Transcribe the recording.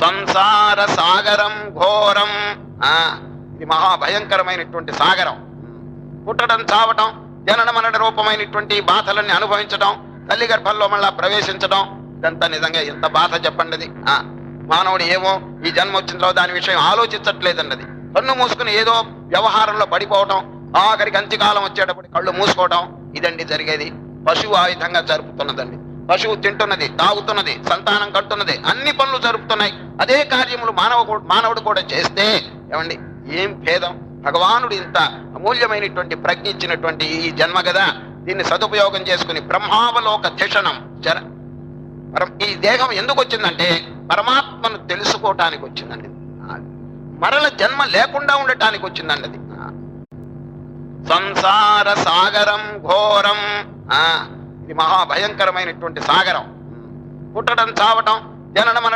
సంసార సాగరం ఘోరం. ఆ ఇది మహాభయంకరమైనటువంటి సాగరం. పుట్టడం చావటం జనన మరణ రూపమైనటువంటి బాధలన్నీ అనుభవించడం తల్లి గర్భంలో మళ్ళా ప్రవేశించడం ఇదంతా నిజంగా ఎంత బాధ చెప్పండి అది. ఆ మానవుడు ఏమో ఈ జన్మ వచ్చిన తర్వాత దాని విషయం ఆలోచించట్లేదన్నది. కన్ను మూసుకుని ఏదో వ్యవహారంలో పడిపోవటం ఆఖరికి అంత్యకాలం వచ్చేటప్పుడు కళ్ళు మూసుకోవటం ఇదండి జరిగేది. పశువు ఆ విధంగా జరుపుతున్నదండి. పశువు తింటున్నది తాగుతున్నది సంతానం కడుతున్నది అన్ని పనులు జరుపుతున్నాయి. అదే కార్యములు మానవ మానవుడు కూడా చేస్తే ఏమండి? ఏం భేదం? భగవానుడు ఇంత అమూల్యమైనటువంటి ప్రజ్ఞ ఇచ్చినటువంటి ఈ జన్మ కదా దీన్ని సదుపయోగం చేసుకుని బ్రహ్మావలోక ధిషణం. జర ఈ దేహం ఎందుకు వచ్చిందంటే పరమాత్మను తెలుసుకోవటానికి వచ్చిందండి. మరల జన్మ లేకుండా ఉండటానికి వచ్చిందండి అది. సంసార సాగరం ఘోరం. ఆ ఇది మహాభయంకరమైనటువంటి సాగరం. పుట్టడం చావటం జననం మన